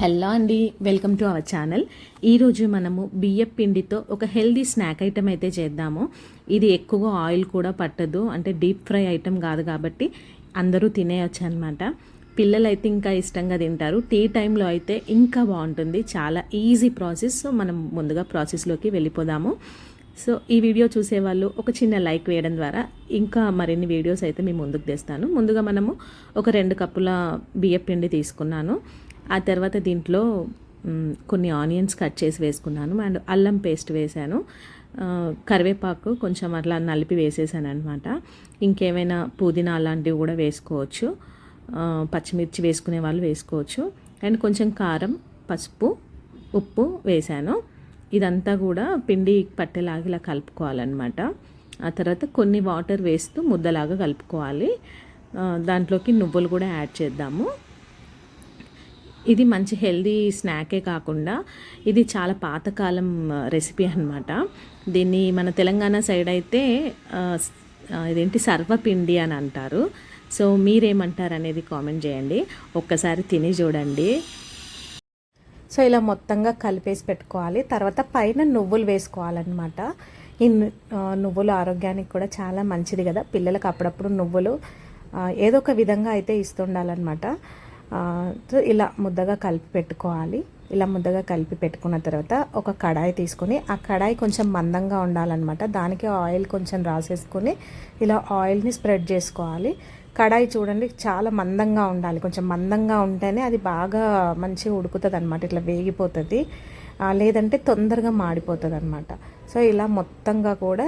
Hello అండి welcome to our channel. ఈరోజు మనము బియ్యం పిండితో ఒక హెల్దీ స్నాక్ ఐటెం అయితే చేద్దాము. ఇది ఎక్కువగా ఆయిల్ కూడా పట్టదు అంటే డీప్ ఫ్రై ఐటెం కాదు కాబట్టి అందరూ తినేయచ్చు అనమాట పిల్లలు అయితే ఇంకా ఇష్టంగా తింటారు. టీ టైంలో అయితే ఇంకా బాగుంటుంది. చాలా ఈజీ ప్రాసెస్. సో మనం ముందుగా ప్రాసెస్లోకి వెళ్ళిపోదాము. సో ఈ వీడియో చూసేవాళ్ళు ఒక చిన్న లైక్ వేయడం ద్వారా ఇంకా మరిన్ని వీడియోస్ అయితే మీ ముందుకు తెస్తాను. ముందుగా మనము ఒక రెండు కప్పుల బియ్యం పిండి తీసుకున్నాను. ఆ తర్వాత దీంట్లో కొన్ని ఆనియన్స్ కట్ చేసి వేసుకున్నాను. అండ్ అల్లం పేస్ట్ వేసాను. కరివేపాకు కొంచెం అట్లా నలిపి వేసేసాను అనమాట ఇంకేమైనా పుదీనా అలాంటివి కూడా వేసుకోవచ్చు. పచ్చిమిర్చి వేసుకునే వాళ్ళు వేసుకోవచ్చు. అండ్ కొంచెం కారం పసుపు ఉప్పు వేసాను. ఇదంతా కూడా పిండి పట్టేలాగా ఇలా కలుపుకోవాలన్నమాట. ఆ తర్వాత కొన్ని వాటర్ వేస్తూ ముద్దలాగా కలుపుకోవాలి. దాంట్లోకి నువ్వులు కూడా యాడ్ చేద్దాము. ఇది మంచి హెల్దీ స్నాకే కాకుండా ఇది చాలా పాతకాలం రెసిపీ అన్నమాట. దీన్ని మన తెలంగాణ సైడ్ అయితే ఇదేంటి సర్వపిండి అని అంటారు. సో మీరేమంటారు అనేది కామెంట్ చేయండి. ఒక్కసారి తిని చూడండి. సో ఇలా మొత్తంగా కలిపేసి పెట్టుకోవాలి. తర్వాత పైన నువ్వులు వేసుకోవాలన్నమాట. ఈ నువ్వులు ఆరోగ్యానికి కూడా చాలా మంచిది కదా. పిల్లలకు అప్పుడప్పుడు నువ్వులు ఏదో ఒక విధంగా అయితే ఇస్తుండాలన్నమాట. సో ఇలా ముద్దగా కలిపి పెట్టుకోవాలి. ఇలా ముద్దగా కలిపి పెట్టుకున్న తర్వాత ఒక కడాయి తీసుకొని ఆ కడాయి కొంచెం మందంగా ఉండాలన్నమాట. దానికి ఆయిల్ కొంచెం రాసేసుకొని ఇలా ఆయిల్ని స్ప్రెడ్ చేసుకోవాలి. కడాయి చూడండి చాలా మందంగా ఉండాలి. కొంచెం మందంగా ఉంటేనే అది బాగా మంచిగా ఉడుకుతుంది అనమాట ఇట్లా వేగిపోతుంది. లేదంటే తొందరగా మాడిపోతుంది అనమాట సో ఇలా మొత్తంగా కూడా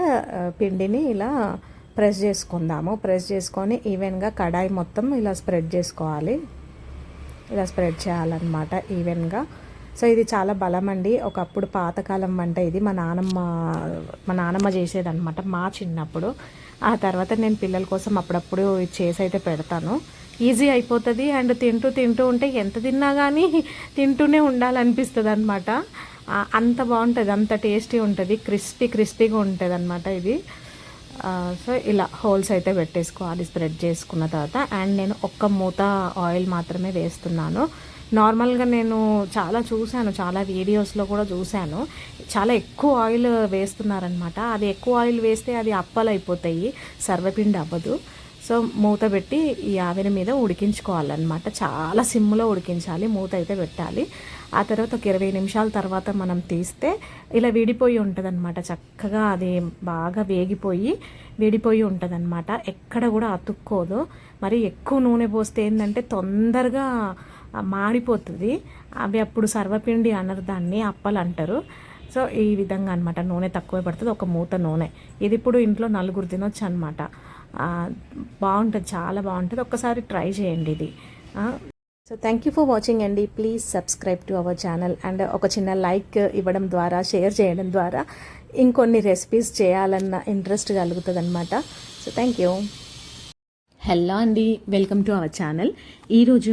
పిండిని ఇలా ప్రెస్ చేసుకుందాము. ప్రెస్ చేసుకొని ఈవెన్గా కడాయి మొత్తం ఇలా స్ప్రెడ్ చేసుకోవాలి. ఇలా స్ప్రెడ్ చేయాలన్నమాట ఈవెన్గా సో ఇది చాలా బలం అండి ఒకప్పుడు పాతకాలం వంట ఇది. మా నానమ్మ మా నానమ్మ చేసేదన్నమాట మా చిన్నప్పుడు. ఆ తర్వాత నేను పిల్లల కోసం అప్పుడప్పుడు చేసి అయితే పెడతాను. ఈజీ అయిపోతుంది అండ్ తింటూ తింటూ ఉంటే ఎంత తిన్నా కానీ తింటూనే ఉండాలనిపిస్తుంది అనమాట అంత బాగుంటుంది అంత టేస్టీ ఉంటుంది క్రిస్పీ క్రిస్పీగా ఉంటుంది అనమాట ఇది. సో ఇలా హోల్స్ అయితే పెట్టేసుకోవాలి స్ప్రెడ్ చేసుకున్న తర్వాత. అండ్ నేను ఒక్క మూత ఆయిల్ మాత్రమే వేస్తున్నాను. నార్మల్గా నేను చాలా చూశాను చాలా వీడియోస్లో కూడా చూశాను. చాలా ఎక్కువ ఆయిల్ వేస్తున్నారనమాట. అది ఎక్కువ ఆయిల్ వేస్తే అది అప్పలు అయిపోతాయి సర్వపిండి అవ్వదు. సో మూత పెట్టి ఈ ఆవిరి మీద ఉడికించుకోవాలన్నమాట. చాలా సిమ్లో ఉడికించాలి మూత అయితే పెట్టాలి. ఆ తర్వాత ఒక ఇరవై నిమిషాల తర్వాత మనం తీస్తే ఇలా విడిపోయి ఉంటుందన్నమాట. చక్కగా అది బాగా వేగిపోయి విడిపోయి ఉంటుందన్నమాట. ఎక్కడ కూడా అతుక్కోదు. మరి ఎక్కువ నూనె పోస్తే ఏంటంటే తొందరగా మాడిపోతుంది. అవి అప్పుడు సర్వపిండి అనరు దాన్ని అప్పలు అంటారు. సో ఈ విధంగా అనమాట నూనె తక్కువ పడుతుంది ఒక మూత నూనె. ఇది ఇప్పుడు ఇంట్లో నలుగురు తినొచ్చు అనమాట బాగుంటుంది చాలా బాగుంటుంది. ఒక్కసారి ట్రై చేయండి ఇది. So thank you for watching అండి. Please subscribe to our channel and ఒక చిన్న లైక్ ఇవ్వడం ద్వారా షేర్ చేయడం ద్వారా ఇంకొన్ని రెసిపీస్ చేయాలన్న ఇంట్రెస్ట్ కలుగుతుంది అనమాట సో థ్యాంక్ యూ హలో అండి వెల్కమ్ టు అవర్ ఛానల్ ఈరోజు